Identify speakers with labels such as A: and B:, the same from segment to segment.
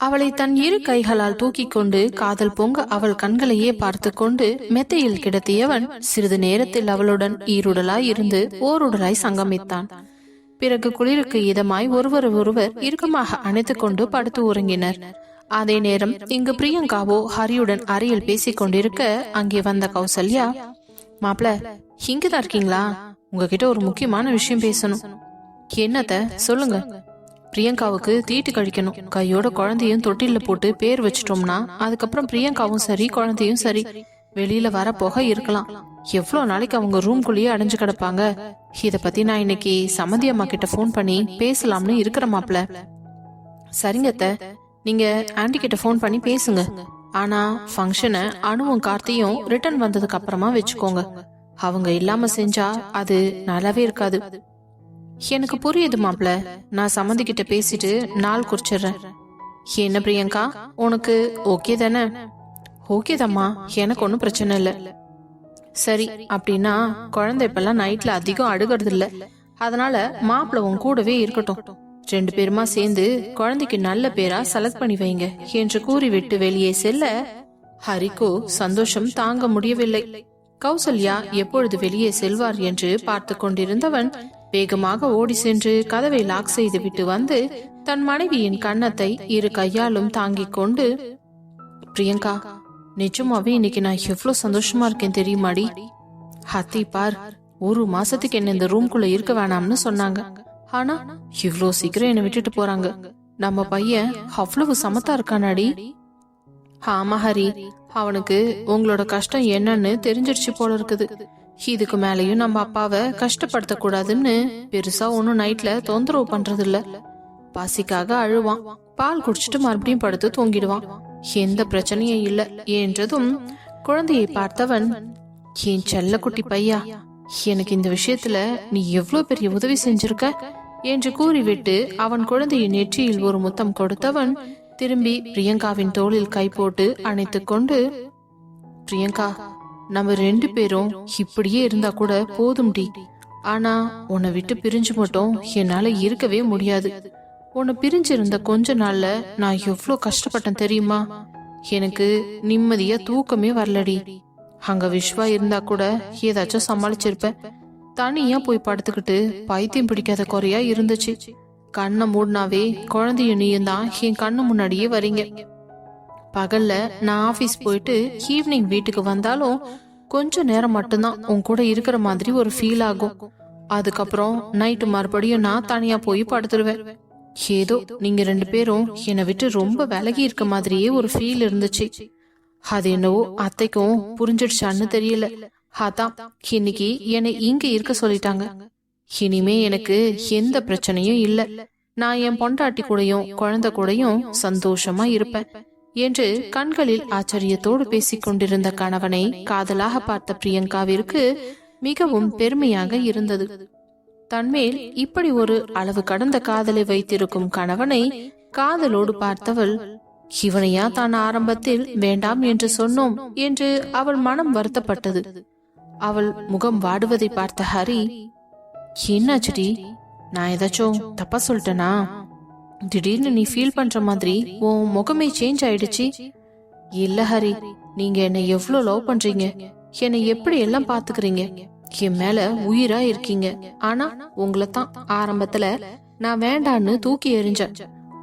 A: அவளை தன் இரு கைகளால் தூக்கிக் கொண்டு காதல் பொங்க அவள் கண்களையே பார்த்து கொண்டு மெத்தையில் கிடத்தியவன் சிறிது நேரத்தில் அவளுடன் ஈருடலாய் இருந்து ஓருடலாய் சங்கமித்தான். பிறகு குளிருக்கு இதமாய் ஒருவர் ஒருவர் இறுக்கமாக அணைத்துக் கொண்டு படுத்து உறங்கினர். அதே நேரம் இங்கு பிரியங்காவோ ஹரியுடன் அறையில் பேசிக் கொண்டிருக்க அங்கே வந்த கௌசல்யா மாப்ள இங்கதான் இருக்கீங்களா? உங்ககிட்ட ஒரு முக்கியமான விஷயம் பேசணும். என்னத்த? சொல்லுங்க. பிரியங்காவுக்கு தீட்டு கழிக்கணும். கையோட குழந்தையும் தொட்டில போட்டு பேர் வச்சிட்டோம்னா அதுக்கப்புறம் பிரியங்காவும் சரி குழந்தையும் சரி. வெளியில வர போக இருக்கலாம். எவ்வளவு நாளைக்கு அவங்க ரூம்குள்ளேயே அடைஞ்சு கிடப்பாங்க. இத பத்தி நான் இன்னைக்கு சமதி அம்மா கிட்ட ஃபோன் பண்ணி பேசலாம்னு இருக்கிற மாப்ள சரிங்க நீங்க ஆண்டி கிட்ட ஃபோன் பண்ணி பேசுங்க. ஆனா ஃபங்க்ஷனை அணுவும் கார்த்தியும் ரிட்டர்ன் வந்ததுக்கு அப்புறமா வச்சுக்கோங்க. அவங்க இல்லாம செஞ்சா அது நல்லாவே இருக்காது. எனக்கு புரியுது மாப்ள நான் சம்மந்தி கிட்ட பேசிட்டு நாள் குறிச்சிடுறேன். என்ன பிரியங்கா? உனக்கு ஓகே தானே? ஓகே தாம்மா. எனக்கு ஒன்றும் பிரச்சனை இல்லை. சரி அப்படின்னா குழந்தை இப்பெல்லாம் நைட்ல அதிகம் அழுகிறது இல்லை அதனால மாப்பிள்ள உன் கூடவே இருக்கட்டும். ரெண்டு பேருமா சேர்ந்து குழந்தைக்கு நல்ல பேரா செலக்ட் பண்ணி வைங்க என்று கூறிவிட்டு வெளியே செல்ல ஹரிக்கோ சந்தோஷம் தாங்க முடியவில்லை. கௌசல்யா எப்பொழுது வெளியே செல்வார் என்று பார்த்து கொண்டிருந்தவன் வேகமாக ஓடி சென்று கதவை லாக் செய்துவிட்டு வந்து தன் மனைவியின் கன்னத்தை இரு கையாலும் தாங்கிக் கொண்டு பிரியங்கா நிஜமாவே இன்னைக்கு நான் எவ்வளவு சந்தோஷமா இருக்கேன் தெரியுமாடி? ஹத்தி பார் ஒரு மாசத்துக்கு என்ன இந்த ரூம்குள்ள இருக்க வேணாம்னு சொன்னாங்க. ஆனா இவ்வளோ சீக்கிரம் என்ன விட்டுட்டு போறாங்க. நம்ம பையன் அவ்வளவு சமத்தா இருக்கானாடி? ஆமா ஹரி அவனுக்கு உங்களோட கஷ்டம் என்னன்னு தெரிஞ்சிருச்சு போல இருக்குது. இதுக்கு மேலயும் நம்ம அப்பாவை கஷ்டப்படுத்த கூடாதுன்னு பெருசா ஒன்னும் நைட்ல தொந்தரவு பண்றது இல்ல பசிக்காக அழுவான். பால் குடிச்சிட்டு மறுபடியும் படுத்து தூங்கிடுவான். எந்த பிரச்சனையும் இல்ல என்றதும் குழந்தையை பார்த்தவன் என் செல்லக்குட்டி பையா எனக்கு இந்த விஷயத்துல நீ எவ்வளவு பெரிய உதவி செஞ்சிருக்க? என்று கூறிவிட்டு அவன் குழந்தையின் நெற்றியில் ஒரு முத்தம் கொடுத்தவன் திரும்பி பிரியங்காவின் தோளில் கை போட்டு அணைத்துக் கொண்டு பிரியங்கா நம்ம ரெண்டு பேரும் இப்படியே இருந்தா கூட போதும்டி. ஆனா உன்னை விட்டு பிரிஞ்சு மட்டும் என்னால இருக்கவே முடியாது. உன்னை பிரிஞ்சு இருந்த கொஞ்ச நாள்ல நான் எவ்வளவு கஷ்டப்பட்டேன் தெரியுமா? எனக்கு நிம்மதியா தூக்கமே வரலடி. அங்க விஸ்வா இருந்தா கூட ஏதாச்சும் சமாளிச்சிருப்பேன். தனியா போய் படுத்துக்கிட்டு பைத்தியம் பிடிக்காத குறையா இருந்துச்சு. கண்ணை மூடினாவே குழந்தைய நீயும் தான் என் கண்ணு முன்னாடியே வரீங்க. பகல்ல நான் ஆபீஸ் போயிட்டு ஈவினிங் வீட்டுக்கு வந்தாலும் கொஞ்ச நேரம் மட்டும்தான் உன் கூட இருக்கிற மாதிரி ஒரு ஃபீல் ஆகும். அதுக்கப்புறம் நைட்டு மறுபடியும் நான் தனியா போய் படுத்துருவேன். ஏதோ நீங்க ரெண்டு பேரும் என்னை விட்டு ரொம்ப விலகி இருக்க மாதிரியே ஒரு ஃபீல் இருந்துச்சு. அது என்னவோ அத்தைக்கும் புரிஞ்சிடுச்சான்னு தெரியல. அதான் இன்னைக்கு என்னை இங்க இருக்க சொல்லிட்டாங்க. இனிமே எனக்கு எந்த பிரச்சனையும் இல்ல. நான் என் பொண்டாட்டி கூடயும் குழந்தை கூடயும் சந்தோஷமா இருப்பேன். என்று கண்களில் ஆச்சரியத்தோடு பேசிக் கொண்டிருந்த கணவனை காதலாக பார்த்த பிரியங்காவிற்கு மிகவும் பெருமையாக இருந்தது. தன்மேல் இப்படி ஒரு அளவு கடந்த காதலை வைத்திருக்கும் கணவனை காதலோடு பார்த்தவள் இவனையா தான் ஆரம்பத்தில் வேண்டாம் என்று சொன்னோம் என்று அவள் மனம் வருத்தப்பட்டது. அவள் முகம் வாடுவதை பார்த்த ஹரி என்னாச்சுடி? நான் ஏதாச்சும் தப்பா சொல்லிட்டேனா? திடீர்னு நீ ஃபீல் பண்ற மாதிரி உன் முகமே சேஞ்ச் ஆயிடுச்சு. இல்ல ஹரி நீங்க என்னை எவ்வளவு லவ் பண்றீங்க? என்னை எப்படி எல்லாம் பாத்துக்கிறீங்க? என் மேல உயிரா இருக்கீங்க. ஆனா உங்களை தான். ஆரம்பத்துல நான் வேண்டான்னு தூக்கி எறிஞ்சேன்.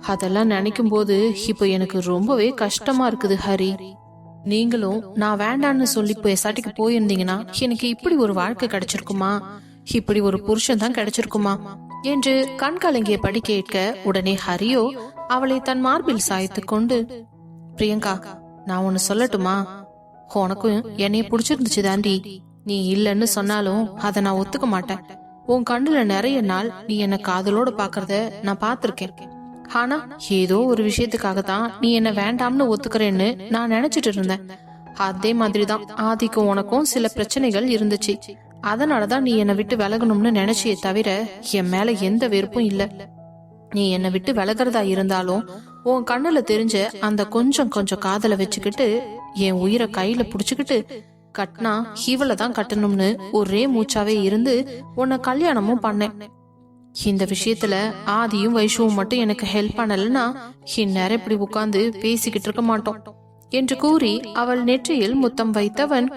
A: அதெல்லாம் நினைக்கும் போது இப்போ எனக்கு ரொம்பவே கஷ்டமா இருக்குது ஹரி. நீங்களும் நான் வேண்டான்னு சொல்லி பேசாட்டிக்கு போயிருந்தீங்கன்னா எனக்கு இப்படி ஒரு வாழ்க்கை கிடைச்சிருக்குமா? இப்படி ஒரு புருஷன் தான் கிடைச்சிருக்குமா? என்று கண் கலங்கியபடி கேட்க உடனே ஹரியோ அவளை தன் மார்பில் சாய்த்து கொண்டு பிரியங்கா நான் ஒன்னு சொல்லட்டுமா? உனக்கும் என்னைய பிடிச்சிருந்துச்சு தாண்டி. நீ இல்லைன்னு சொன்னாலும் அதை நான் ஒத்துக்க மாட்டேன். உன் கண்ணுல நிறைய நாள் நீ என்ன காதலோட பாக்குறத நான் பார்த்திருக்கேன் ஆனா ஏதோ ஒரு விஷயத்துக்காக தான் நீ என்ன வேண்டாம்னு ஒத்துக்கிறேன்னு நான் நினைச்சிட்டு இருந்தேன். அதே மாதிரிதான் ஆதிக்கும் உனக்கும் சில பிரச்சனைகள் இருந்துச்சு. அதனாலதான் நீ என்னை விட்டு விலகணும்னு நினைச்சியே தவிர என் மேல எந்த வெறுப்பும் இல்ல. நீ என்னை விட்டு விலகிறதா இருந்தாலும் உன் கண்ணுல தெரிஞ்ச அந்த கொஞ்சம் கொஞ்சம் காதலை வச்சுக்கிட்டு என் உயிரை கையில புடிச்சுக்கிட்டு கட்டினா இவளை தான் கட்டணும்னு ஒரே மூச்சாவே இருந்து உன்னை கல்யாணமும் பண்ணேன். இந்த விஷயத்துல ஆதியும் வைஷுவும் மட்டும் எனக்கு ஹெல்ப் பண்ணலன்னா இந்நேரம் இப்படி உட்கார்ந்து பேசிக்கிட்டு இருக்க மாட்டோம். என்று கூறி அவள் நெற்றியில் முத்தம் வைத்தவன்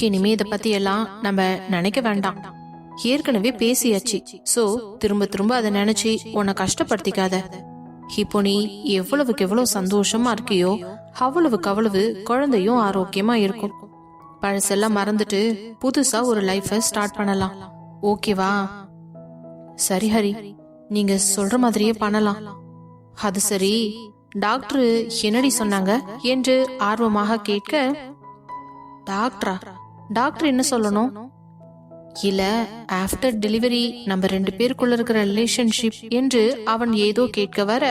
A: இனிமே இதை பத்தி எல்லாம் நம்ம நினைக்க வேண்டாம். ஏற்கனவே பேசியாச்சு. சோ திரும்ப திரும்ப அதை நினைச்சு உன்னை கஷ்டப்படுத்திக்காத. இப்போ நீ எவ்வளவுக்கு எவ்வளவு சந்தோஷமா இருக்கியோ அவ்வளவுக்கு அவ்வளவு குழந்தையும் ஆரோக்கியமா இருக்கும். பழசெல்லாம் மறந்துட்டு புதுசா ஒரு லைஃப ஸ்டார்ட் பண்ணலாம். ஓகேவா சரி ஹரி. நீங்க சொல்ற மாதிரியே பண்ணலாம். அது சரி. டாக்டர் என்னடி சொன்னாங்க? என்று ஆர்வமாக கேட்க டாக்டரா? டாக்டர் என்ன சொல்லணும்? இல்ல ஆஃப்டர் டெலிவரி நம்ம ரெண்டு பேருக்குள்ள இருக்கிற ரிலேஷன்ஷிப் என்று அவன் ஏதோ கேட்க வர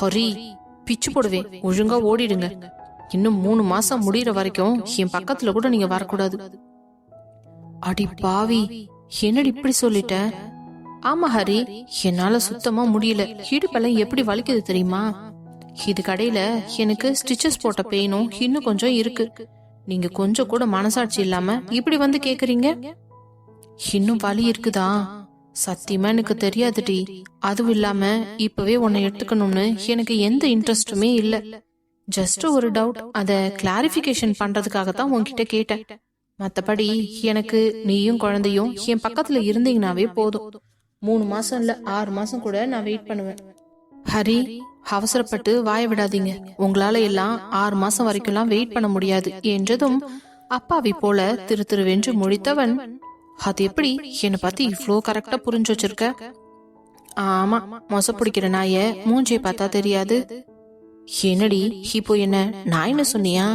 A: ஹரி பிச்சு போடுவேன் ஒழுங்கா ஓடிடுங்க. இன்னும் மூணு மாசம் முடியற வரைக்கும் என் பக்கத்துல கூட நீங்க வரக்கூடாது. அடி பாவி என்னடி இப்படி சொல்லிட்ட? ஆமா ஹரி என்னால சுத்தமா முடியல. இடுப்பெல்லாம் எப்படி வலிக்குது தெரியுமா? இது கடையில எனக்கு ஸ்டிச்சஸ் போட்ட பெயினும் இன்னும் கொஞ்சம் இருக்கு. நீங்க கொஞ்சம் கூட மனசாட்சி இல்லாம இப்படி வந்து கேக்குறீங்க? இன்னும் வலி இருக்குதா? சத்தியமா எனக்கு தெரியாதுடி. அதுவும் இல்லாம இப்பவே உன்னை எடுத்துக்கணும்னு எனக்கு எந்த இன்ட்ரெஸ்டுமே இல்ல. ஜஸ்ட் ஒரு டவுட் அத கிளாரிபிகேஷன் பண்றதுக்காக தான் உன்கிட்ட கேட்டேன். மத்தபடி எனக்கு நீயும் குழந்தையும் என் பக்கத்துல இருந்தீங்கனாவே போதும். மூணு மாசம் இல்ல ஆறு மாசம் கூட நான் வெயிட் பண்ணுவேன். ஹரி அவசரப்பட்டு வாய விடாதீங்க. உங்களால எல்லாம் ஆறு மாசம் வரைக்கும்லாம் வெயிட் பண்ண முடியாது என்றதும் அப்பாவி போல திரு திருவென்று முடித்தவன் அது எப்படி? என்னை பத்தி இவ்வளோ கரெக்டா புரிஞ்சு வச்சிருக்க? ஆமா மொச பிடிக்கிற நாய மூஞ்சியை பார்த்தா தெரியாது. என்னடி இப்போ என்ன நாயின்னு சொன்னியா?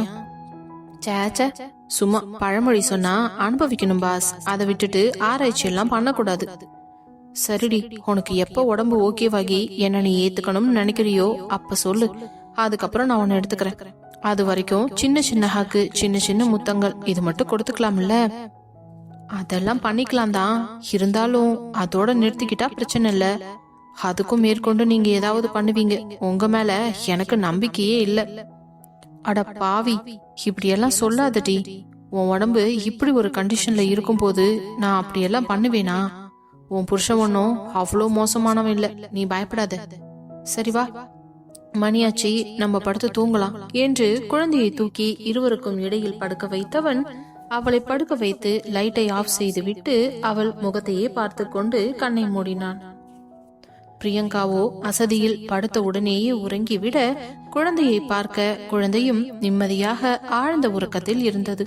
A: சேச்ச சும்மா பழமொழி சொன்னா அனுபவிக்கணும் பாஸ். அதை விட்டுட்டு ஆராய்ச்சி எல்லாம் பண்ணக்கூடாது. சரிடி உனக்கு எப்ப உடம்பு ஓகேவாகி என்ன நீ ஏத்துக்கணும்னு நினைக்கிறியோ அப்ப சொல்லு. அதுக்கப்புறம் நான் உன்னை எடுத்துக்கிறேன். அது வரைக்கும் சின்ன சின்ன ஹாக்கு சின்ன சின்ன முத்தங்கள் இது மட்டும் கொடுத்துக்கலாம்ல? அதெல்லாம் பண்ணிக்கலாம் தான். இருந்தாலும் அதோட நிறுத்திக்கிட்டா பிரச்சனை இல்ல. அதுக்கும் மேற்கொண்டு நீங்க ஏதாவது பண்ணுவீங்க. உங்க மேல எனக்கு நம்பிக்கையே இல்ல. அட பாவி இப்படியெல்லாம் சொல்லாதடி. உன் உடம்பு இப்படி ஒரு கண்டிஷன்ல இருக்கும்போது நான் அப்படியெல்லாம் பண்ணுவேனா? உன் புருஷன் ஒன்றும் அவ்வளோ மோசமானவன் இல்லை. நீ பயப்படாத. சரி வா. மணியாச்சி நம்ம படுத்து தூங்கலாம் என்று குழந்தையை தூக்கி இருவருக்கும் இடையில் படுக்க வைத்தவன் அவளை படுக்க வைத்து லைட்டை ஆஃப் செய்து விட்டு அவள் முகத்தையே பார்த்து கொண்டு கண்ணை மூடினான். பிரியங்காவோ அசதியில் படுத்த உடனேயே உறங்கிவிட குழந்தையை பார்க்க குழந்தையும் நிம்மதியாக ஆழ்ந்த உறக்கத்தில் இருந்தது.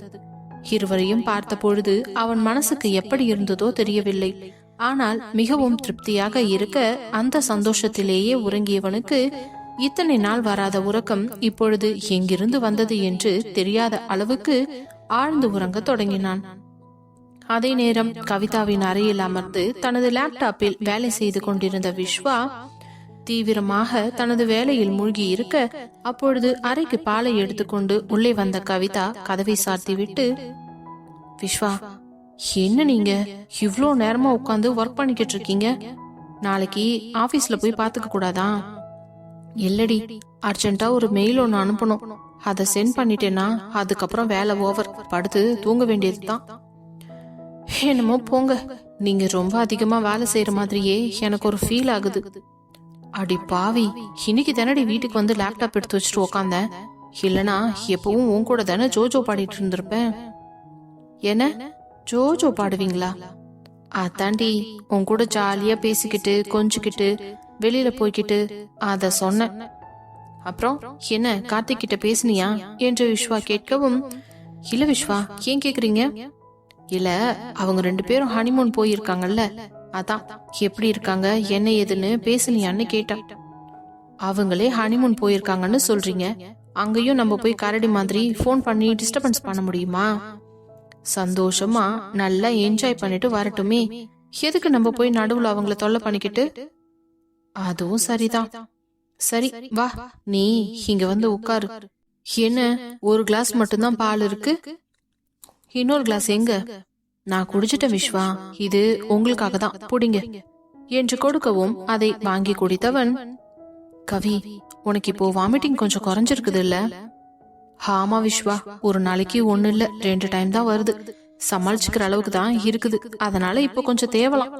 A: இருவரையும் பார்த்த பொழுது அவன் மனசுக்கு எப்படி இருந்ததோ தெரியவில்லை. ஆனால் மிகவும் திருப்தியாக இருக்க அந்த சந்தோஷத்திலேயே உறங்கியவனுக்கு இத்தனை நாள் வராத உறக்கம் இப்பொழுது எங்கிருந்து வந்தது என்று தெரியாத அளவுக்கு ஆழ்ந்து உறங்கத் தொடங்கினான். அதே நேரம் கவிதாவின் அறையில் அமர்ந்து தனது லேப்டாப்பில் வேலை செய்து கொண்டிருந்த விஸ்வா தீவிரமாக தனது வேலையில் மூழ்கி இருக்க அப்பொழுது அறைக்கு பாலை எடுத்துக்கொண்டு உள்ளே வந்த கவிதா கதவை சாத்திவிட்டு விஸ்வா என்ன நீங்க? இவ்ளோ நேரமா உட்காந்து ஒர்க் பண்ணிக்கிட்டு இருக்கீங்க நாளைக்கு ஆபீஸ்ல போய் பாத்துக்க கூடாதா? இல்லடி அர்ஜென்ட்டா ஒரு மெயில் ஒன்னு அனுப்பணும். அதை சென்ட் பண்ணிட்டேன்னா அதுக்கப்புறம் வேலை ஓவர் படுத்து தூங்க வேண்டியதுதான். என்னமோ போங்க. நீங்க ரொம்ப அதிகமா வேலை செய்யற மாதிரியே எனக்கு ஒரு ஃபீல் ஆகுது. அடி பாவி இன்னைக்கு தானடி வீட்டுக்கு வந்து லேப்டாப் எடுத்து வச்சுட்டு உக்காந்தேன். இல்லனா எப்பவும் உன் கூட தானே ஜோஜோ பாடிட்டு இருந்திருப்பேன். என்ன? ஜோஜோ பாடுவீங்களா? அதாண்டி உன் கூட ஜாலியா பேசிக்கிட்டு கொஞ்சிக்கிட்டு வெளியில போய்கிட்டு அத சொன்னேன். அப்புறம் என்ன கார்த்திக் கிட்ட பேசுனியா? என்று விஸ்வா கேட்கவும் இல்ல விஸ்வா ஏன் கேக்குறீங்க? இல்ல அவங்க ரெண்டு பேரும் ஹனிமூன் போயிருக்காங்கல்ல அதான் எப்படி இருக்காங்க என்ன ஏதுன்னு பேசுனியான்னு கேட்டா. அவங்களே ஹனிமூன் போயிருக்காங்கன்னு சொல்றீங்க அங்கேயும் நம்ம போய் கரடி மாதிரி ஃபோன் பண்ணி டிஸ்டர்பன்ஸ் பண்ண முடியுமா? சந்தோஷமா நல்லா என்ஜாய் பண்ணிட்டு வரட்டுமே. எதுக்கு நம்ம போய் நடுவுல அவங்கள தொல்லை பண்ணிக்கிட்டு? அதுவும் சரிதான். சரி வா. நீ இங்க வந்து உட்காரு. என்ன ஒரு கிளாஸ் மட்டும்தான் பால் இருக்கு? இன்னொரு கிளாஸ் எங்க? நான் குடிச்சிட்டேன் விஸ்வா. இது உங்களுக்காக தான். புடிங்க. என்று கொடுக்கவும் அதை வாங்கி குடித்தவன் கவி உனக்கு இப்போ வாமிட்டிங் கொஞ்சம் குறைஞ்சிருக்குது இல்ல ஆமா விஸ்வா ஒரு நாளைக்கு ஒண்ணு இல்ல ரெண்டு டைம் தான் வருது. சமாளிச்சுக்கிற அளவுக்கு தான் இருக்குது. அதனால இப்போ கொஞ்சம் தேவலாம்.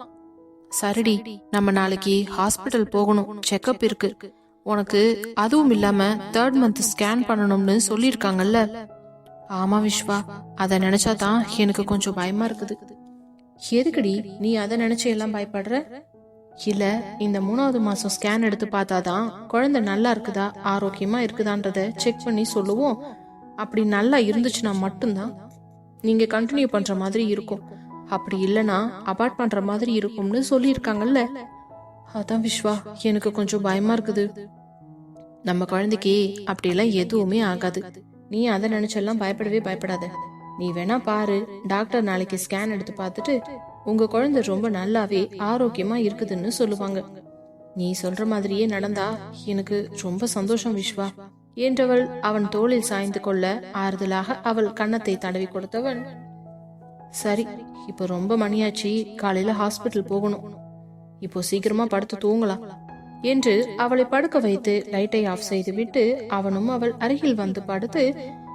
A: சரிடி நம்ம நாளைக்கு ஹாஸ்பிட்டல் போகணும். செக்கப் இருக்கு. உனக்கு அதுவும் இல்லாம தேர்ட் மந்த் ஸ்கேன் பண்ணணும்னு சொல்லியிருக்காங்கல்ல. ஆமா விஸ்வா அத நினைச்சா தான் எனக்கு கொஞ்சம் பயமா இருக்குது. எதுக்குடி நீ அதை நினைச்சு எல்லாம் பயப்படுற? இல்ல இந்த மூணாவது மாசம் ஸ்கேன் எடுத்து பார்த்தாதான் குழந்தை நல்லா இருக்குதா ஆரோக்கியமா இருக்குதான்றத செக் பண்ணி சொல்லுவோம். அப்படி நல்லா இருந்துச்சுன்னா மட்டும்தான் நீங்க கண்டினியூ பண்ற மாதிரி இருக்கும். அப்படி இல்லனா அபார்ட் பண்ற மாதிரி இருக்கும்னு சொல்லியிருக்காங்கல்ல. அதான் விஸ்வா எனக்கு கொஞ்சம் பயமா இருக்குது. நம்ம குழந்தைக்கு அப்படியெல்லாம் எதுவுமே ஆகாது. நீ அதை நினைச்செல்லாம் பயப்படவே பயப்படாத. நீ வேணா பாரு டாக்டர் நாளைக்கு ஸ்கேன் எடுத்து பார்த்துட்டு உங்க குழந்தை ரொம்ப நல்லாவே ஆரோக்கியமா இருக்குதுன்னு சொல்லுவாங்க. நீ சொல்ற மாதிரியே நடந்தா எனக்கு ரொம்ப சந்தோஷம் விஸ்வா என்றவள் அவன் தோளில் சாய்ந்து கொள்ள ஆறுதலாக அவள் கன்னத்தை தடவி கொடுத்தவன் சரி இப்போ ரொம்ப மணியாச்சு காலையில ஹாஸ்பிட்டல் போகணும். இப்போ சீக்கிரமா படுத்து தூங்கலாம் என்று அவளை படுக்க வைத்து லைட்டை ஆஃப் செய்துவிட்டு அவனும் அவள் அருகில் வந்து படுத்து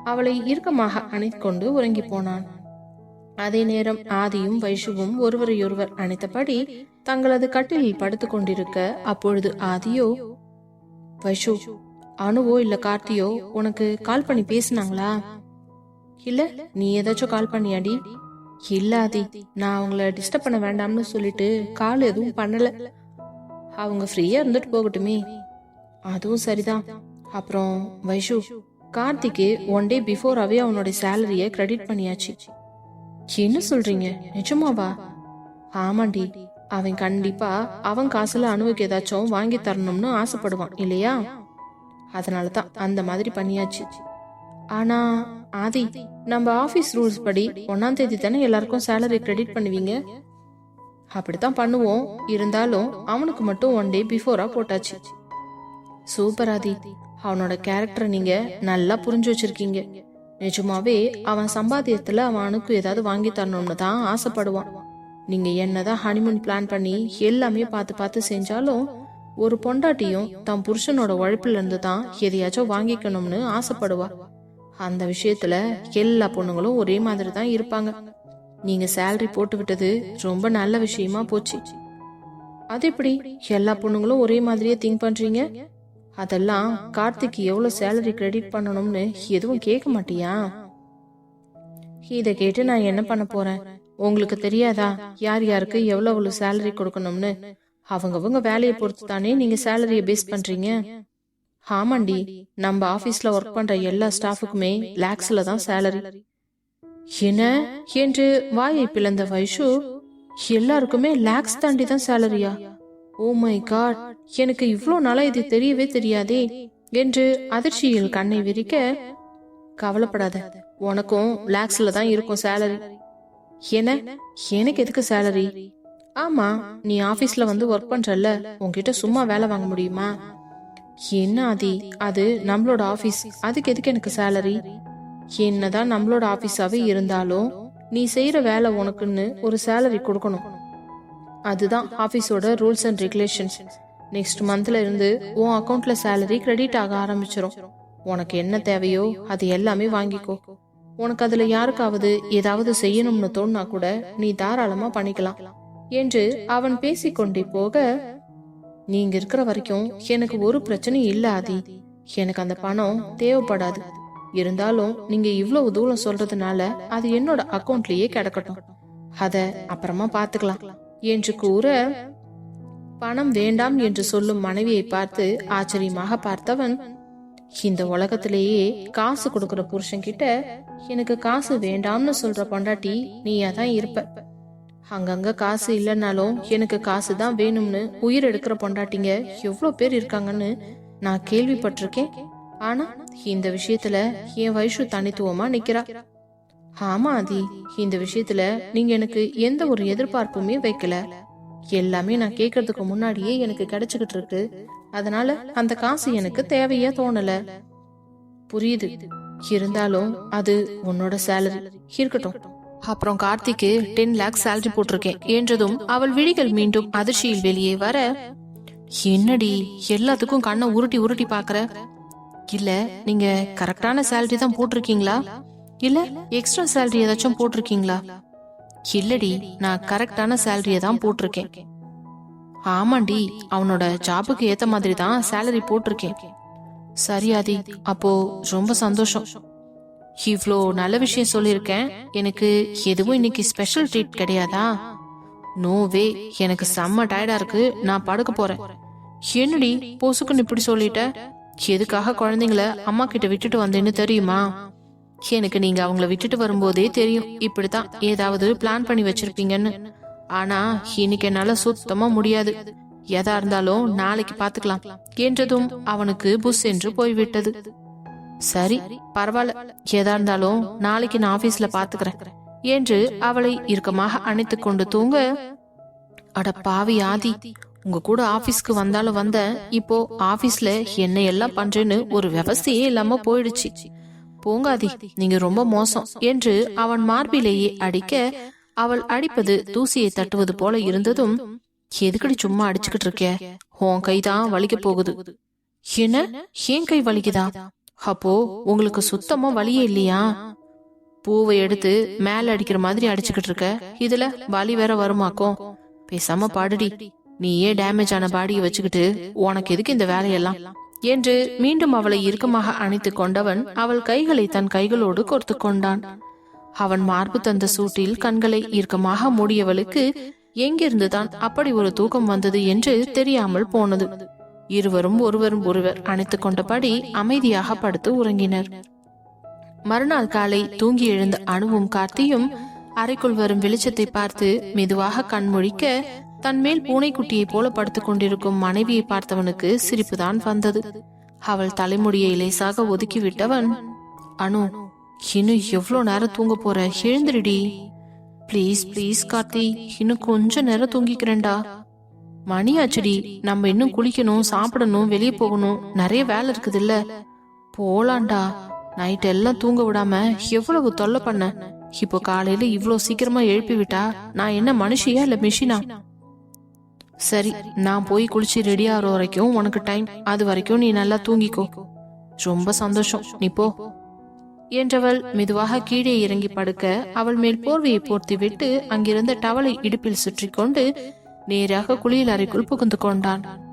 A: அவளை இறுக்கமாக அணைத்துக்கொண்டு உறங்கி போனான். அதே நேரம் ஆதியும் வைஷுவும் ஒருவரையொருவர் அணைத்தபடி தங்களது கட்டிலில் படுத்துக்கொண்டிருக்க அப்பொழுது ஆதியோ வைஷு அனுவோ இல்ல கார்த்தியோ உனக்கு கால் பண்ணி பேசுனாங்களா? இல்ல நீ ஏதாச்சும் கால் பண்ணியாடி. இல்ல ஆதி நான் அவங்கள டிஸ்டர்ப் பண்ண வேண்டாம்னு சொல்லிட்டு கால் எதுவும் பண்ணல. அவங்க ஃப்ரீயா இருந்துட்டு போகட்டுமே. அதுவும் சரிதான். அப்புறம் வைஷு கார்த்திக்கு ஒன் டே பிஃபோராகவே அவனோட சேலரிய கிரெடிட் பண்ணியாச்சு. என்ன சொல்றீங்க? நிஜமாவா? ஆமாண்டி. அவன் கண்டிப்பா அவன் காசுல அணுவுக்கு ஏதாச்சும் வாங்கி தரணும்னு ஆசைப்படுவான் இல்லையா? அதனால தான் அந்த மாதிரி பண்ணியாச்சு. ஆனா ஆதி நம்ம ஆபீஸ் ரூல்ஸ் படி ஒன்னாம் தேதி தானே எல்லாருக்கும் சேலரி கிரெடிட் பண்ணுவீங்க? அப்படித்தான் பண்ணுவோம். இருந்தாலும் அவனுக்கு மட்டும் ஒன் டே பிஃபோரா போட்டாச்சு. சூப்பர் ஆதி. அவனோட கேரக்டரை நீங்க நல்லா புரிஞ்சு வச்சிருக்கீங்க. நிஜமாவே அவன் சம்பாத்தியத்துல அவனுக்கு ஏதாவது வாங்கி தரணும்னு தான் ஆசைப்படுவான். நீங்க என்னதான் ஹனிமூன் பிளான் பண்ணி எல்லாமே பார்த்து பார்த்து செஞ்சாலும் ஒரு பொண்டாட்டியும் தன் புருஷனோட உழைப்புல இருந்து தான் எதையாச்சும் வாங்கிக்கணும்னு ஆசைப்படுவா. அந்த விஷயத்துல எல்லா பொண்ணுங்களும் ஒரே மாதிரி தான் இருப்பாங்க. நீங்க சேலரி போட்டு விட்டது ரொம்ப நல்ல விஷயமா போச்சு. அது எப்படி? எல்லா பொண்ணுங்களும் ஒரே மாதிரியே திங்க் பண்றீங்க? அதெல்லாம் கார்த்திக் எவ்வளவு சேலரி கிரெடிட் பண்ணணும்னு எதுவும் கேட்க மாட்டியா? இதை கேட்டு நான் என்ன பண்ண போறேன்? உங்களுக்கு தெரியாதா? யார் யாருக்கு எவ்வளவு எவ்வளோ சேலரி கொடுக்கணும்னு? அவங்கவங்க வேலையை பொறுத்து தானே நீங்க சேலரியை பேஸ் பண்றீங்க? ஆமாண்டி நம்ம ஆபீஸ்ல ஒர்க் பண்ற எல்லா ஸ்டாஃபுக்குமே லேக்ஸ்ல தான் சேலரி என்ன? என்று வாயை பிளந்த வைஷு எல்லாருக்குமே லேக்ஸ் தாண்டி தான் சேலரியா ஓ மை காட் எனக்கு இவ்வளோ நாளா இது தெரியவே தெரியாதே என்று அதிர்ச்சியில் கண்ணை விரிக்க கவலைப்படாத. உனக்கும் லேக்ஸ்ல தான் இருக்கும் சேலரி என்ன? எனக்கு எதுக்கு சேலரி ஆமா நீ ஆபீஸ்ல வந்து ஒர்க் பண்றல்ல. உன்கிட்ட சும்மா வேலை வாங்க முடியுமா? என்ன ஆதி? அது நம்மளோட ஆபீஸ் அதுக்கு எதுக்கு எனக்கு சேலரி என்னதான் நம்மளோட ஆபீஸாவே இருந்தாலும் நீ செய்யற வேலை உனக்குன்னு ஒரு சேலரி கொடுக்கணும். அதுதான் ஆஃபீஸோட ரூல்ஸ் அண்ட் ரெகுலேஷன்ஸ். நெக்ஸ்ட் மந்த்ல இருந்து உன் அக்கௌண்ட்ல சேலரி கிரெடிட் ஆக ஆரம்பிச்சிடும் உனக்கு என்ன தேவையோ அது எல்லாமே வாங்கிக்கோ. உனக்கு அதுல யாருக்காவது ஏதாவது செய்யணும்னு தோணுனா கூட நீ தாராளமா பண்ணிக்கலாம். என்று அவன் பேசிக்கொண்டே போக நீங்க இருக்கிற வரைக்கும் எனக்கு ஒரு பிரச்சனையும் இல்ல ஆதி. எனக்கு அந்த பணம் தேவைப்படாது. இருந்தாலும் நீங்க இவ்வளவு தூரம் சொல்றதுனால அது என்னோட அக்கௌண்ட்லயே கிடக்கட்டும். அத அப்புறமா பாத்துக்கலாம். என்று கூற பணம் வேண்டாம் என்று சொல்லும் மனைவியை பார்த்து ஆச்சரியமாக பார்த்தவன் இந்த உலகத்திலேயே காசு கொடுக்கிற புருஷன் கிட்ட எனக்கு காசு வேண்டாம்னு சொல்ற பொண்டாட்டி நீயா தான் இருப்ப. அங்கங்க காசு இல்லைனாலும் எனக்கு காசு தான் வேணும்னு உயிர் எடுக்கிற பொண்டாட்டிங்க எவ்வளோ பேர் இருக்காங்கன்னு நான் கேள்விப்பட்டிருக்கேன். ஆனா இந்த விஷயத்துல என் வயசு தனித்துவமா நிக்கிறா. ஆமா ஆதி இந்த விஷயத்துல நீங்க எனக்கு எந்த ஒரு எதிர்பார்ப்புமே வைக்கல. எல்லாமே நான் கேக்குறதுக்கு முன்னாடியே எனக்கு கிடைச்சுக்கிட்டு இருக்கு. அதனால அந்த காசு எனக்கு தேவையா தோணல. புரியுது. இருந்தாலும் அது உன்னோட சேலரி இருக்கட்டும். அப்புறம் கார்த்திக்கு டென் லேக்ஸ் சேலரி போட்டிருக்கேன். என்றதும் அவள் விழிகள் மீண்டும் அதிர்ச்சியில் வெளியே வர என்னடி எல்லாத்துக்கும் கண்ணை உருட்டி உருட்டி பாக்குற இல்ல நீங்க கரெக்டான சேலரி தான் போட்டிருக்கீங்களா? இல்ல எக்ஸ்ட்ரா சேலரி ஏதாச்சும் போட்டிருக்கீங்களா? இல்லடி நான் கரெக்டான சேலரியை தான் போட்டிருக்கேன். ஆமாண்டி அவனோட ஜாபுக்கு ஏத்த மாதிரி தான் சேலரி போட்டிருக்கேன். சரி ஆதி அப்போ ரொம்ப சந்தோஷம். இவ்வளோ நல்ல விஷயம் சொல்லியிருக்கேன். எனக்கு எதுவும் இன்னைக்கு ஸ்பெஷல் ட்ரீட் கிடையாதா? நோ வே எனக்கு செம்ம டயர்டா இருக்கு. நான் படுக்க போறேன். என்னடி பொசுக்குன்னு இப்படி சொல்லிட்ட? எதுக்காக குழந்தைங்கள அம்மா கிட்ட விட்டுட்டு வந்தேன்னு தெரியுமா? எனக்கு நீங்க அவங்கள விட்டுட்டு வரும்போதே தெரியும். இப்படித்தான் ஏதாவது பிளான் பண்ணி வச்சிருப்பீங்கன்னு. ஆனா இன்னைக்கு என்னால சுத்தமா முடியாது. எதா இருந்தாலும் நாளைக்கு பாத்துக்கலாம். என்றதும் அவனுக்கு புஷ் என்று போய்விட்டது. சரி பரவாயில்ல. ஏதா இருந்தாலும் நாளைக்கு நான் ஆபீஸ்ல பாத்துக்கிறேன் என்று அவளை இறுக்கமாக அணைத்து கொண்டு தூங்க அட பாவி ஆதி உங்க கூட ஆபீஸ்க்கு வந்தாலும் வந்த இப்போ ஆபீஸ்ல என்ன எல்லாம் பண்றேன்னு ஒரு விவசாயே இல்லாம போயிடுச்சு. போங்காதி நீங்க ரொம்ப மோசம் என்று அவன் மார்பிலேயே அடிக்க அவள் அடிப்பது தூசியை தட்டுவது போல இருந்ததும் எதுக்கடி சும்மா அடிச்சுக்கிட்டு இருக்க? உன் கைதான் வலிக்க போகுது. என்ன? ஏன் கை வலிக்குதா? அப்போ உங்களுக்கு சுத்தமா வலியே இல்லையா? பூவை எடுத்து மேல அடிக்கிற மாதிரி அடிச்சுக்கிட்டு இருக்க. இதுல வலி வேற வருமாக்கும். பேசாம பாடுடி. நீ ஏன் டேமேஜ் ஆன பாடியை வச்சுக்கிட்டு உனக்கு எதுக்கு இந்த வேலையெல்லாம்? என்று மீண்டும் அவளை இறுக்கமாக அணைத்துக் கொண்டவன் அவள் கைகளை தன் கைகளோடு கோர்த்து கொண்டான். அவன் மார்பு தந்த சூட்டில் கண்களை இறுக்கமாக மூடியவளுக்கு எங்கிருந்துதான் அப்படி ஒரு தூக்கம் வந்தது என்று தெரியாமல் போனது. இருவரும் ஒருவரும் ஒருவர் அணைத்துக் கொண்டபடி அமைதியாக படுத்து உறங்கினர். மறுநாள் காலை தூங்கி எழுந்த அணுவும் கார்த்தியும் அறைக்குள் வரும் வெளிச்சத்தை பார்த்து மெதுவாக கண்மொழிக்க தன் மேல் பூனைக்குட்டியைப் போல படுத்துக் கொண்டிருக்கும் மனைவியை பார்த்தவனுக்கு சிரிப்புதான் வந்தது. அவள் தலைமுடியை லேசாக ஒதுக்கி விட்டவன் அனு இன்னும் எவ்வளவு நேரம் தூங்க போற? எழுந்துருடி. ப்ளீஸ் ப்ளீஸ் கார்த்தி இன்னும் கொஞ்ச நேரம் தூங்கிக்கிறேன்டா. மணி ஆச்சுடி. நம்ம இன்னும் குளிக்கணும் சாப்பிடணும் வெளியே போகணும். நிறைய வேலை இருக்குதுல்ல. போலாண்டா நைட் எல்லாம் தூங்க விடாம எவ்வளவு தொல்லை பண்ண? இப்போ காலையில இவ்வளோ சீக்கிரமா எழுப்பி விட்டா நான் என்ன மனுஷியா இல்ல மிஷினா? சரி நான் போய் குளிச்சு ரெடி ஆகிற வரைக்கும் உனக்கு டைம் அது வரைக்கும் நீ நல்லா தூங்கிக்கோ. ரொம்ப சந்தோஷம். நீ போ. என்றவள் மெதுவாக கீழே இறங்கி படுக்க அவள் மேல் போர்வையை போர்த்தி விட்டு அங்கிருந்த டவலை இடுப்பில் சுற்றி கொண்டு நேராக குளியல் அறைக்குள் புகுந்து கொண்டான்.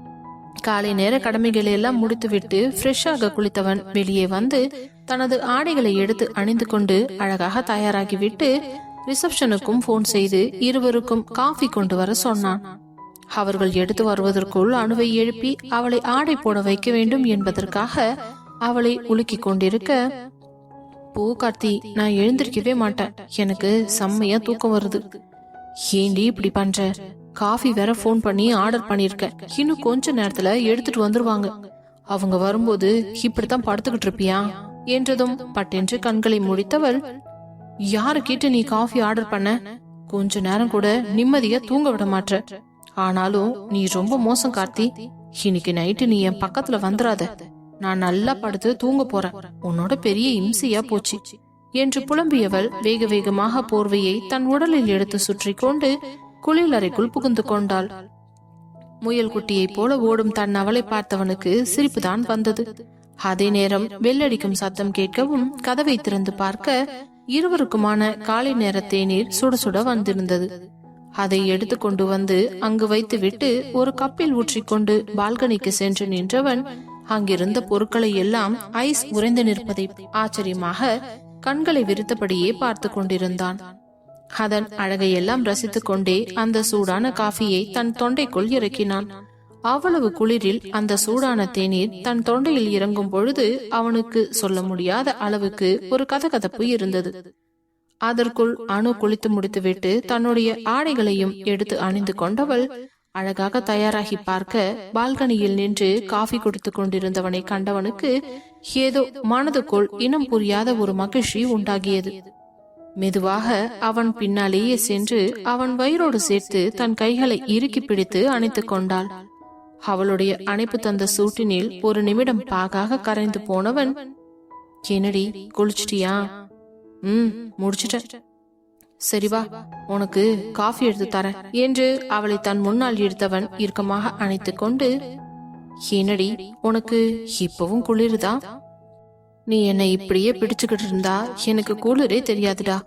A: காலை நேர கடமைகளை எல்லாம் முடித்துவிட்டு ஃப்ரெஷ்ஷாக குளித்தவன் வெளியே வந்து தனது ஆடைகளை எடுத்து அணிந்து கொண்டு அழகாக தயாராகிவிட்டு ரிசப்ஷனுக்கும் போன் செய்து இருவருக்கும் காஃபி கொண்டு வர சொன்னான். அவர்கள் எடுத்து வருவதற்குள் அணுவை எழுப்பி அவளை ஆடை போட வைக்க வேண்டும் என்பதற்காக அவளை உலுக்கிக் கொண்டிருக்க பூ கார்த்தி நான் எழுந்திருக்கவே மாட்டேன். எனக்கு செம்மையா தூக்கம் வருது. ஏண்டி இப்படி பண்ற? காஃபி வேற ஃபோன் பண்ணி ஆர்டர் பண்ணியிருக்கேன் இன்னும் கொஞ்ச நேரத்துல எடுத்துட்டு வந்துருவாங்க. அவங்க வரும்போது இப்படித்தான் படுத்துக்கிட்டு இருப்பியா? என்றதும் பட்டென்று கண்களை முடித்தவள் யாரு கிட்ட நீ காஃபி ஆர்டர் பண்ண? கொஞ்ச நேரம் கூட நிம்மதியா தூங்க விட மாட்ட ஆனாலும் நீ ரொம்ப மோசம் கார்த்தி. இன்னைக்கு நைட்டு நீ என் பக்கத்துல வந்துடாத நான் நல்லா படுத்து தூங்க போறேன். உன்னோட பெரிய இம்சையா போச்சு. என்று புலம்பியவள் வேக வேகமாக போர்வையை தன் உடலில் எடுத்து சுற்றி கொண்டு குளியலறைக்குள் புகுந்து கொண்டாள். முயல் குட்டியைப் போல ஓடும் தன் அவளை பார்த்தவனுக்கு சிரிப்புதான் வந்தது. அதே நேரம் வெள்ளடிக்கும் சத்தம் கேட்கவும் கதவை திறந்து பார்க்க இருவருக்குமான காலை நேர தேநீர் சுட சுட வந்திருந்தது. அதை எடுத்து கொண்டு வந்து அங்கு வைத்துவிட்டு ஒரு கப்பில் ஊற்றிக்கொண்டு பால்கனிக்கு சென்று நின்றவன் அங்கிருந்த பொருட்களை எல்லாம் ஐஸ் உறைந்து நிற்பதை ஆச்சரியமாக கண்களை விரித்தபடியே பார்த்து கொண்டிருந்தான். அதன் அழகையெல்லாம் ரசித்துக் கொண்டே அந்த சூடான காஃபியை தன் தொண்டைக்குள் இறக்கினான். அவ்வளவு குளிரில் அந்த சூடான தேநீர் தன் தொண்டையில் இறங்கும் பொழுது அவனுக்கு சொல்ல முடியாத அளவுக்கு ஒரு கதகதப்பு இருந்தது. அதற்குள் அணு குளித்து முடித்துவிட்டு தன்னுடைய ஆடைகளையும் எடுத்து அணிந்து கொண்டவள் அழகாக தயாராகி பார்க்க பால்கனியில் நின்று காஃபி குடித்துக் கொண்டிருந்தவனை கண்டவனுக்கு ஏதோ மனதுக்குள் இனம் புரியாத ஒரு மகிழ்ச்சி உண்டாகியது. மெதுவாக அவன் பின்னாலேயே சென்று அவன் வயிறோடு சேர்த்து தன் கைகளை இறுக்கி பிடித்து அணைத்துக் கொண்டாள். அவளுடைய அணைப்பு தந்த சூட்டினில் ஒரு நிமிடம் பாகாக கரைந்து போனவன் என்னடி குளிச்சிட்டியா? ம் முடிச்சிட்டேன். சரி வா உனக்கு காஃபி எடுத்து தரேன் என்று அவளை தன் முன்னால் எடுத்தவன் இறுக்கமாக அணைத்து கொண்டு என்னடி உனக்கு இப்பவும் குளிருதா? நீ என்னை இப்படியே பிடிச்சுக்கிட்டு இருந்தா எனக்கு குளிரே தெரியாதுடா.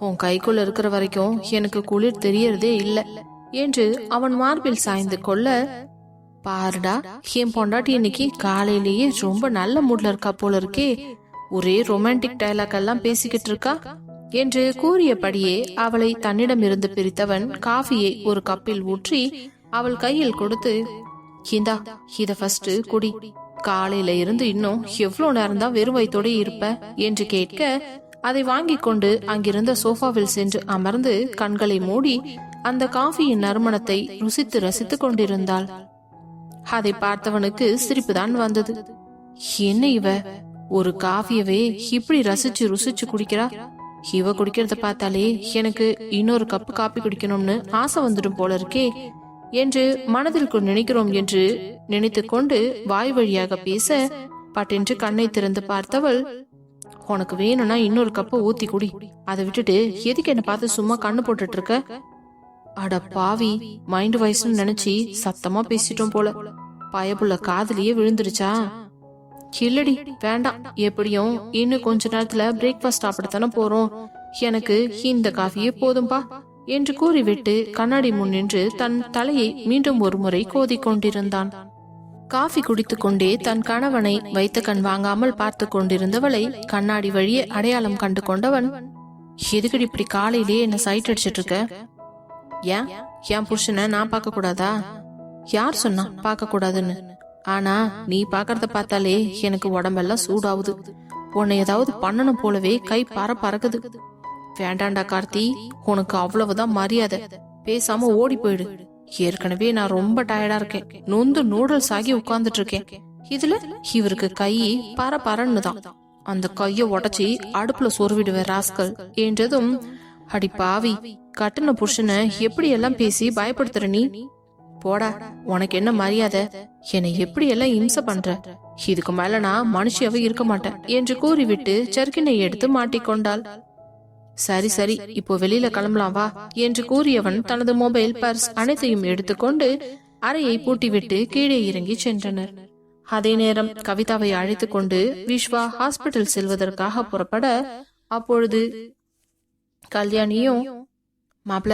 A: உன் கைக்குள்ள இருக்கிற வரைக்கும் எனக்கு குளிர் தெரியறதே இல்ல என்று அவன் மார்பில் சாய்ந்து கொள்ள பாருடா என் பொண்டாட்டி இன்னைக்கு காலையிலேயே ரொம்ப நல்ல மூட்ல இருக்கா போல இருக்கே. ஒரே ரொமான்டிக் டயலாக் எல்லாம் பேசிக்கிட்டு இருக்கா? என்று கூறியபடியே அவளை தன்னிடமிருந்து பிரித்தவன் காஃபியை ஒரு கப்பில் ஊற்றி அவள் கையில் கொடுத்து இந்தா இத ஃபர்ஸ்ட் குடி. காலையில இருந்து இன்னும் எவ்வளவு நேரம் தான் வெறும் வயித்தோட இருப்ப? என்று கேட்க அதை வாங்கி கொண்டு அங்கிருந்த சோஃபாவில் சென்று அமர்ந்து கண்களை மூடி அந்த காஃபியின் நறுமணத்தை ருசித்து ரசித்துக் கொண்டிருந்தாள். அதை பார்த்தவனுக்கு சிரிப்புதான் வந்தது. என்ன இவ? ஒரு காஃபியவே இப்படி ரசிச்சு ருசிச்சு குடிக்கிறா? இவ குடிக்கிறத பார்த்தாலே எனக்கு இன்னொரு கப்பு காப்பி குடிக்கணும்னு ஆசை வந்துடும் போல இருக்கே என்று மனதிற்குள் நினைக்கிறோம் என்று நினைத்துக்கொண்டு வாய் வழியாக பேச பட்டென்று கண்ணை திறந்து பார்த்தவள் உனக்கு வேணும்னா இன்னொரு கப்பை ஊத்தி குடி. அதை விட்டுட்டு எதுக்கு என்ன பார்த்து சும்மா கண்ணு போட்டுட்டு இருக்க? அட பாவி மைண்ட் வாய்ஸ்னு நினைச்சு சத்தமா பேசிட்டோம் போல. பயப்புள்ள காதலியே விழுந்துருச்சா? இல்லடி வேண்டாம். எப்படியும் இன்னும் கொஞ்ச நேரத்துல பிரேக்ஃபாஸ்ட் சாப்பிடத்தானே போறோம். எனக்கு இந்த காஃபியே போதும்பா என்று கூறிவிட்டு கண்ணாடி முன் நின்று தன் தலையை மீண்டும் ஒரு முறை கோதிக் கொண்டிருந்தான். காஃபி குடித்து கொண்டே தன் கணவனை வைத்த கண் வாங்காமல் பார்த்து கொண்டிருந்தவளை கண்ணாடி வழியே அடையாளம் கண்டு கொண்டவன் எதுக்கடி இப்படி காலையிலேயே என்ன சைட் அடிச்சிட்டு இருக்க? ஏன்? என் புருஷனை நான் பார்க்க கூடாதா யார் சொன்னா பார்க்க கூடாதுன்னு ஆனா நீ பாக்குறத பார்த்தாலே எனக்கு உடம்பெல்லாம் சூடாவுது. உன்னை ஏதாவது பண்ணணும் போலவே கை பற பறக்குது. வேண்டாண்டா கார்த்தி. உனக்கு அவ்வளவுதான் மரியாதை. பேசாம ஓடி போயிடு. ஏற்கனவே நான் ரொம்ப டயர்டா இருக்கேன். நொந்து நூடுல்ஸ் ஆகி உட்கார்ந்துட்டு இருக்கேன். இதுல இவருக்கு கை பர பரன்னு தான் அந்த கைய உடச்சி அடுப்புல சொருவிடுவேன் ராஸ்கல். என்றதும் அடி பாவி கட்டுன புருஷனை எப்படி எல்லாம் பேசி பயப்படுத்துற நீ? போடா உனக்கு என்ன மரியாதை? என்னை எப்படி எல்லாம் இம்சை பண்ற? இதுக்கு மேல நான் மனுஷியாவே இருக்க மாட்டேன் என்று கூறிவிட்டு சர்க்கினை எடுத்து மாட்டிக்கொண்டாள். சரி சரி இப்போ வெளியில கிளம்பலாம் வா என்று கூறியவன் தனது மொபைல் பர்ஸ் அனைத்தையும் எடுத்துக்கொண்டு அறையை பூட்டிவிட்டு கீழே இறங்கி சென்றனர். அதே நேரம் கவிதாவை அழைத்து கொண்டு விஸ்வா ஹாஸ்பிட்டல் செல்வதற்காக புறப்பட அப்பொழுது கல்யாணியும் மாப்ள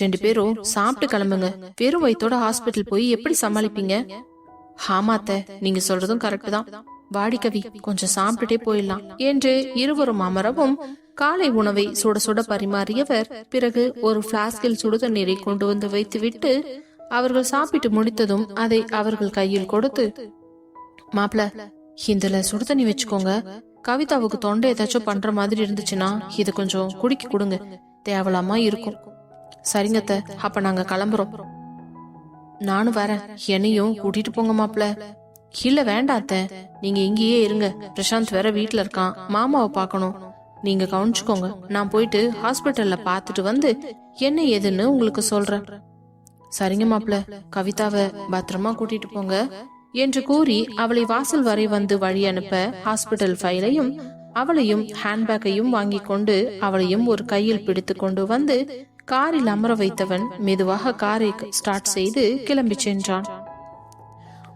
A: ரெண்டு பேரும் சாப்பிட்டு கிளம்புங்க. வெறும் வயித்தோட ஹாஸ்பிட்டல் போய் எப்படி சமாளிப்பீங்க? ஆமாத்த நீங்க சொல்றதும் கரெக்ட் தான். வாடி கவி கொஞ்சம் சாப்பிட்டுட்டே போயிடலாம். என்று இருவரும் அமரவும் காலை உணவை சுட சுட பரிமாறியவர் பிறகு ஒரு பிளாஸ்கில் சுடு தண்ணீரை கொண்டு வந்து வைத்துவிட்டு அவர்கள் சாப்பிட்டு முடித்ததும் அதை அவர்கள் கையில் கொடுத்து மாப்ள இதுல சுடு தண்ணி வச்சுக்கோங்க. கவிதாவுக்கு தொண்டை ஏதாச்சும் பண்ற மாதிரி இருந்துச்சுன்னா இது கொஞ்சம் குடிக்க கொடுங்க. தேவலாமா இருக்கும். சரிங்கத்த அப்ப நாங்க கிளம்புறோம். நானும் வரேன். என்னையும் கூட்டிட்டு போங்க மாப்ள இல்ல வேண்டாம் அத்த. நீங்க இங்கேயே இருங்க. பிரசாந்த் வேற வீட்டுல இருக்கான். மாமாவை பார்க்கணும். நீங்க கவனிச்சுக்கோங்க. நான் போயிட்டு ஹாஸ்பிட்டல்ல பார்த்துட்டு வந்து என்ன ஏதுன்னு உங்களுக்கு சொல்றேன். சரிங்க மாப்ள கவிதாவை பத்திரமா கூட்டிட்டு போங்க. என்று கூறி அவளை வாசல் வரை வந்து வழி அனுப்ப ஹாஸ்பிட்டல் ஃபைலையும் அவளையும் ஹேண்ட்பேக்கையும் வாங்கி கொண்டு அவளையும் ஒரு கையில் பிடித்து கொண்டு வந்து காரில் அமர வைத்தவன் மெதுவாக காரை ஸ்டார்ட் செய்து கிளம்பி சென்றான்.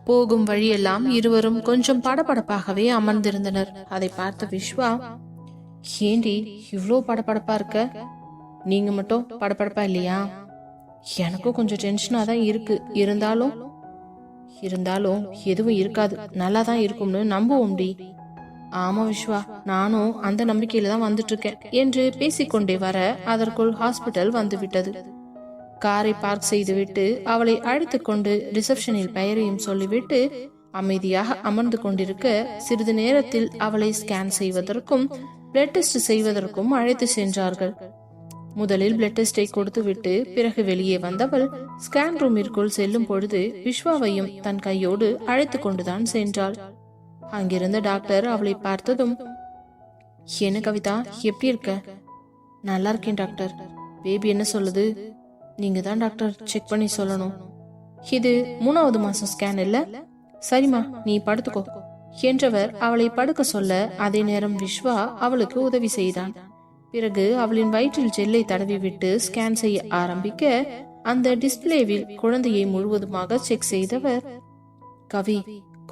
A: போகும் வழியெல்லாம் இருவரும் கொஞ்சம் படபடப்பாகவே அமர்ந்திருந்தனர். அதை பார்த்த விஸ்வா ஏண்டி இவ்வளோ படபடப்பா இருக்க? நீங்க மட்டும் படபடப்பா இல்லையா? எனக்கும் கொஞ்சம் டென்ஷனா தான் இருக்கு. இருந்தாலும் இருந்தாலும் எதுவும் இருக்காது. நல்லா தான் இருக்கும்னு நம்புவோம்டி. ஆமா விஸ்வா நானும் அந்த நம்பிக்கையில தான் வந்துட்டு இருக்கேன் என்று பேசிக்கொண்டே வர அதற்குள் ஹாஸ்பிட்டல் வந்துவிட்டது காரை பார்க் செய்துவிட்டு அவளை அழைத்து கொண்டு ரிசப்ஷனில் பெயரையும் சொல்லிவிட்டு அமைதியாக அமர்ந்து கொண்டிருக்க சிறிது நேரத்தில் அவளை ஸ்கேன் செய்வதற்கும் பிளட் டெஸ்ட் செய்வதற்கும் அழைத்து சென்றார்கள். முதலில் பிளட் டெஸ்டை கொடுத்துவிட்டு பிறகு வெளியே வந்தவள் ஸ்கேன் ரூமிற்குள் செல்லும் பொழுது விஸ்வாவையும் தன் கையோடு அழைத்து கொண்டுதான் சென்றாள். அங்கிருந்த டாக்டர் அவளை பார்த்ததும் என்ன கவிதா எப்படி இருக்க? நல்லா இருக்கேன் டாக்டர். பேபி என்ன சொல்லுது? நீங்க தான் டாக்டர் செக் பண்ணி சொல்லணும். இது மூணாவது மாசம் ஸ்கேன் இல்ல? சரிம்மா நீ படுத்துக்கோ. என்றவர் அவளை படுக்க சொல்ல அதே நேரம் விஸ்வா அவளுக்கு உதவி செய்தான். பிறகு அவளின் வயிற்றில் ஜெல்லை தடவி விட்டு ஸ்கேன் செய்ய ஆரம்பிக்க அந்த டிஸ்பிளேவில் குழந்தையை முழுவதுமாக செக் செய்தவர் கவி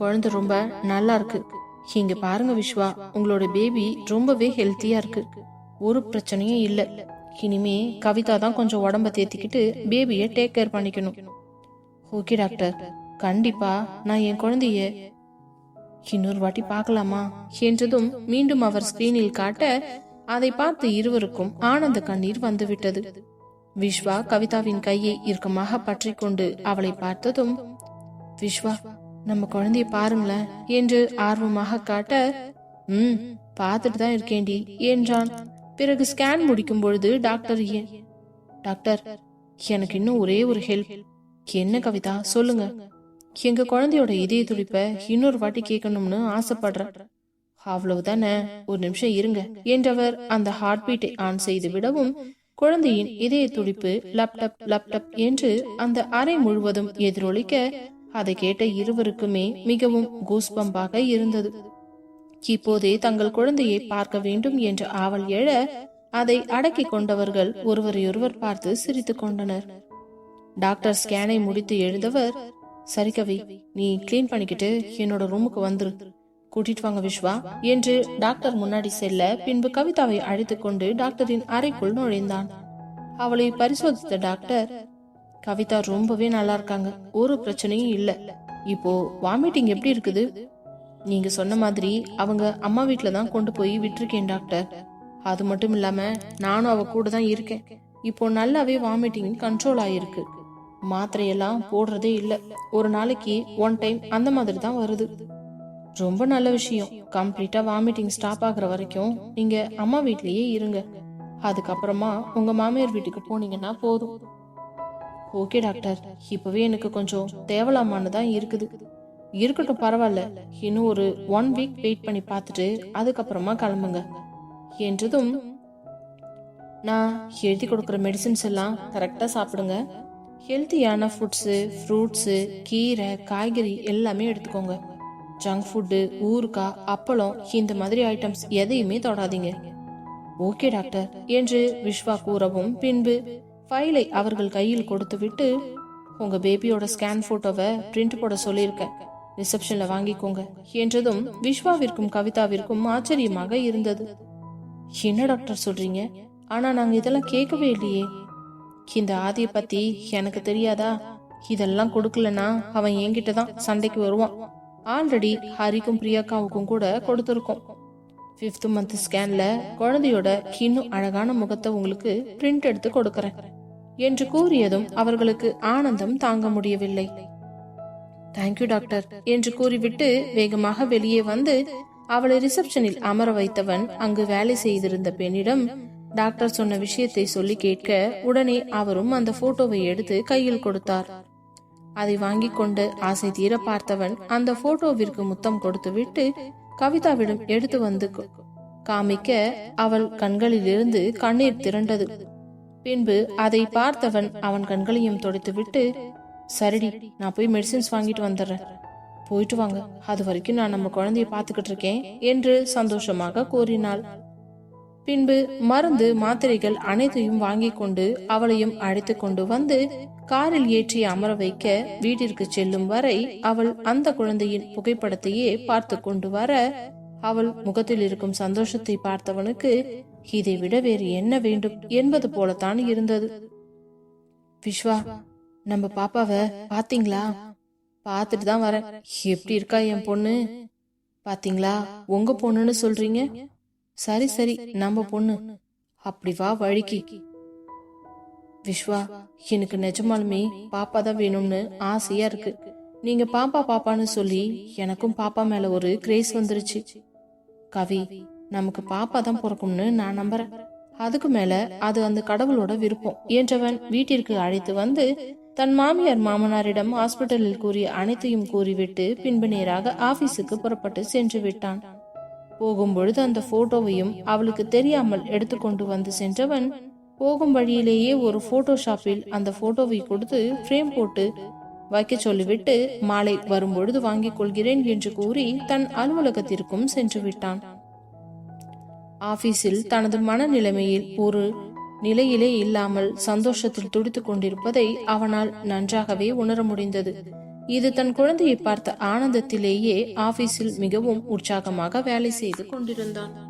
A: குழந்தை ரொம்ப நல்லா இருக்கு. இங்க பாருங்க விஸ்வா உங்களோட பேபி ரொம்பவே ஹெல்த்தியா இருக்கு. ஒரு பிரச்சனையும் இல்ல. இனிமே கவிதா தான் கொஞ்சம் உடம்ப தேத்திக்கிட்டு பேபியை டேக் கேர் பண்ணிக்கணும். ஓகே டாக்டர் கண்டிப்பா நான் என் குழந்தைய இன்னொரு வாட்டி பார்க்கலாமா என்றதும் மீண்டும் அவர் ஸ்கிரீனில் காட்ட அதை பார்த்து இருவருக்கும் ஆனந்த கண்ணீர் வந்துவிட்டது விஸ்வா கவிதாவின் கையை இறுக்கமாக பற்றி கொண்டு அவளை பார்த்ததும் விஸ்வா நம்ம குழந்தைய பாருங்களேன் என்று ஆர்வமாக காட்ட ம் பார்த்துட்டு தான் இருக்கேன்டி என்றான். பிறகு ஸ்கேன் முடிக்கும் பொழுது டாக்டர் ஏன் டாக்டர் எனக்கு இன்னும் ஒரே ஒரு ஹெல்ப். என்ன கவிதா சொல்லுங்க. எங்க குழந்தையோட இதய துடிப்ப இன்னொரு வாட்டி கேட்கணும்னு ஆசைப்படுறேன். அவ்வளவுதானே ஒரு நிமிஷம் இருங்க என்றவர் அந்த ஹார்ட் பீட்டை ஆன் செய்து விடவும் குழந்தையின் இதய துடிப்பு லப்டப் லப்டப் என்று அந்த அறை முழுவதும் எதிரொலிக்க அதை கேட்ட இருவருக்குமே மிகவும் கூஸ்பம்பாக இருந்தது. இப்போதே தங்கள் குழந்தையை பார்க்க வேண்டும் என்ற ஆவல் எழ அதை அடக்கிக் கொண்டவர்கள் ஒருவரையொருவர் பார்த்து சிரித்துக் கொண்டனர். டாக்டர் ஸ்கேனை முடித்து எழுந்தவர் சரி கவி நீ கிளீன் பண்ணிக்கிட்டு என்னோட ரூமுக்கு வந்துரு. கூட்டிட்டு வாங்க விஸ்வா என்று டாக்டர் முன்னாடி செல்ல பின்பு கவிதாவை அழைத்துக் கொண்டு டாக்டரின் அறைக்குள் நுழைந்தான். அவளை பரிசோதித்த டாக்டர் கவிதா ரொம்பவே நல்லா இருக்காங்க. ஒரு பிரச்சனையும் இல்ல. இப்போ வாமிட்டிங் எப்படி இருக்குது? நீங்க சொன்ன மாதிரி அவங்க அம்மா வீட்ல தான் கொண்டு போய் விட்டுருக்கேன் டாக்டர். அது மட்டும் இல்லாம நானும் அவ கூட தான் இருக்கேன். இப்போ நல்லாவே வாமிட்டிங் கண்ட்ரோல் ஆயிருக்கு. மாத்திரையெல்லாம் போடுறதே இல்ல. ஒரு நாளைக்கு ஒன் டைம் அந்த மாதிரி தான் வருது. ரொம்ப நல்ல விஷயம். கம்ப்ளீட்டா வாமிட்டிங் ஸ்டாப் ஆகுற வரைக்கும் நீங்க அம்மா வீட்லயே இருங்க. அதுக்கப்புறமா உங்க மாமியார் வீட்டுக்கு போனீங்கன்னா போதும். Okay doctor. இப்பவே எனக்கு கொஞ்சம் தேவலாமான்னு தான் இருக்குது. இருக்கட்டும் பரவாயில்ல. இன்னும் ஒரு ஒன் வீக் வெயிட் பண்ணி பார்த்துட்டு அதுக்கப்புறமா கிளம்புங்க. என்றதும் நான் எழுதி கொடுக்குற மெடிசின்ஸ் எல்லாம் கரெக்டாக சாப்பிடுங்க. ஹெல்த்தியான ஃபுட்ஸு ஃப்ரூட்ஸு கீரை காய்கறி எல்லாமே எடுத்துக்கோங்க. ஜங்க் ஃபுட்டு ஊறுகாய் அப்பளம் இந்த மாதிரி ஐட்டம்ஸ் எதையுமே தொடாதீங்க. ஓகே டாக்டர் என்று விஸ்வா கூறவும் பின்பு ஃபைலை அவர்கள் கையில் கொடுத்துவிட்டு உங்க பேபியோட ஸ்கேன் போட்டோவை பிரிண்ட் போட சொல்லியிருக்கேன். ரிசப்ஷன்ல வாங்கிக்கோங்க என்றதும் விஸ்வாவிற்கும் கவிதாவிற்கும் ஆச்சரியமாக இருந்தது. என்ன டாக்டர் சொல்றீங்க? ஆனா நாங்க இதெல்லாம் கேட்கவே இல்லையே. இந்த ஆதிய பத்தி எனக்கு தெரியாதா? இதெல்லாம் கொடுக்கலனா அவன் என்கிட்ட தான் சண்டைக்கு வருவான். ஆல்ரெடி ஹரிக்கும் பிரியாக்காவுக்கும் கூட கொடுத்துருக்கோம். ஃபிஃப்த் மந்த் ஸ்கேன்ல குழந்தையோட இன்னும் அழகான முகத்தை உங்களுக்கு பிரிண்ட் எடுத்து கொடுக்குறேன். என்று கூறியதும் அவர்களுக்கு ஆனந்தம் தாங்க முடியவில்லை. தேங்க்யூ டாக்டர் என்று கூறிவிட்டு வேகமாக வெளியே வந்து அவளை ரிசப்ஷனில் அமர வைத்தவன் அங்கு வேலை செய்திருந்த பெண்ணிடம் டாக்டர் சொன்ன விஷயத்தை சொல்லி கேட்க உடனே அவரும் அந்த போட்டோவை எடுத்து கையில் கொடுத்தார். அதை வாங்கிக் கொண்டு ஆசை தீர பார்த்தவன் அந்த போட்டோவிற்கு முத்தம் கொடுத்துவிட்டு கவிதாவிடம் எடுத்து வந்து காமிக்க அவள் கண்களிலிருந்து கண்ணீர் திரண்டது. பின்பு அதை பார்த்தவன் அவன் கண்களையும் துடைத்துவிட்டு சரிடி நான் போய் மெடிசின்ஸ் வாங்கிட்டு வந்துடுறேன். போயிட்டு வாங்க. அது வரைக்கும் நான் நம்ம குழந்தைய பார்த்துக்கிட்டு இருக்கேன் என்று சந்தோஷமாக கூறினாள். பின்பு மருந்து மாத்திரைகள் அனைத்தையும் வாங்கி கொண்டு அவளையும் அழைத்து கொண்டு வந்து காரில் ஏற்றி அமர வைக்க வீட்டிற்கு செல்லும் வரை அவள் அந்த குழந்தையின் புகைப்படத்தையே பார்த்து கொண்டு வர அவள் முகத்தில் இருக்கும் சந்தோஷத்தை பார்த்தவனுக்கு இதை விட வேறு என்ன வேண்டும் என்பது போலத்தான் இருந்தது. விஸ்வா நம்ம பாப்பாவ பாத்தீங்களா? பார்த்துட்டு தான் வரேன். எப்படி இருக்கா என் பொண்ணு? பாத்தீங்களா? உங்க பொண்ணுன்னு சொல்றீங்க? சரி சரி நம்ம பொண்ணு. அப்படி வா வழிக்கு. விஸ்வா எனக்கு நிஜமாலுமே பாப்பா தான் வேணும்னு ஆசையா இருக்கு. நீங்க பாப்பா பாப்பான்னு சொல்லி எனக்கும் பாப்பா மேல ஒரு கிரேஸ் வந்துருச்சு. கவி நமக்கு பாப்பா தான் பிறக்கும்னு நான் நம்புறேன். அதுக்கு மேல அது அந்த கடவுளோட விருப்பம். என்றவன் வீட்டிற்கு அழைத்து வந்து தன் மாமியார் மாமனாரிடம் ஹாஸ்பிட்டலில் கூறிய அனைத்தையும் கூறிவிட்டு பின்பு நேராக ஆபீஸுக்கு புறப்பட்டு சென்று விட்டான். போகும்பொழுது அந்த போட்டோவையும் அவளுக்கு தெரியாமல் எடுத்துக்கொண்டு வந்து சென்றவன் போகும் வழியிலேயே ஒரு போட்டோ ஷாப்பில் அந்த போட்டோவை கொடுத்து ஃப்ரேம் போட்டு வைக்க சொல்லிவிட்டு மாலை வரும்பொழுது வாங்கிக் கொள்கிறேன் என்று கூறி தன் அலுவலகத்திற்கும் சென்று விட்டான். ஆபீஸில் தனது மனநிலைமையில் ஒரு நிலையிலே இல்லாமல் சந்தோஷத்தில் துடித்துக் கொண்டிருப்பதை அவனால் நன்றாகவே உணர முடிந்தது. இது தன் குழந்தையை பார்த்த ஆனந்தத்திலேயே ஆபீஸில் மிகவும் உற்சாகமாக வேலை செய்து கொண்டிருந்தான்.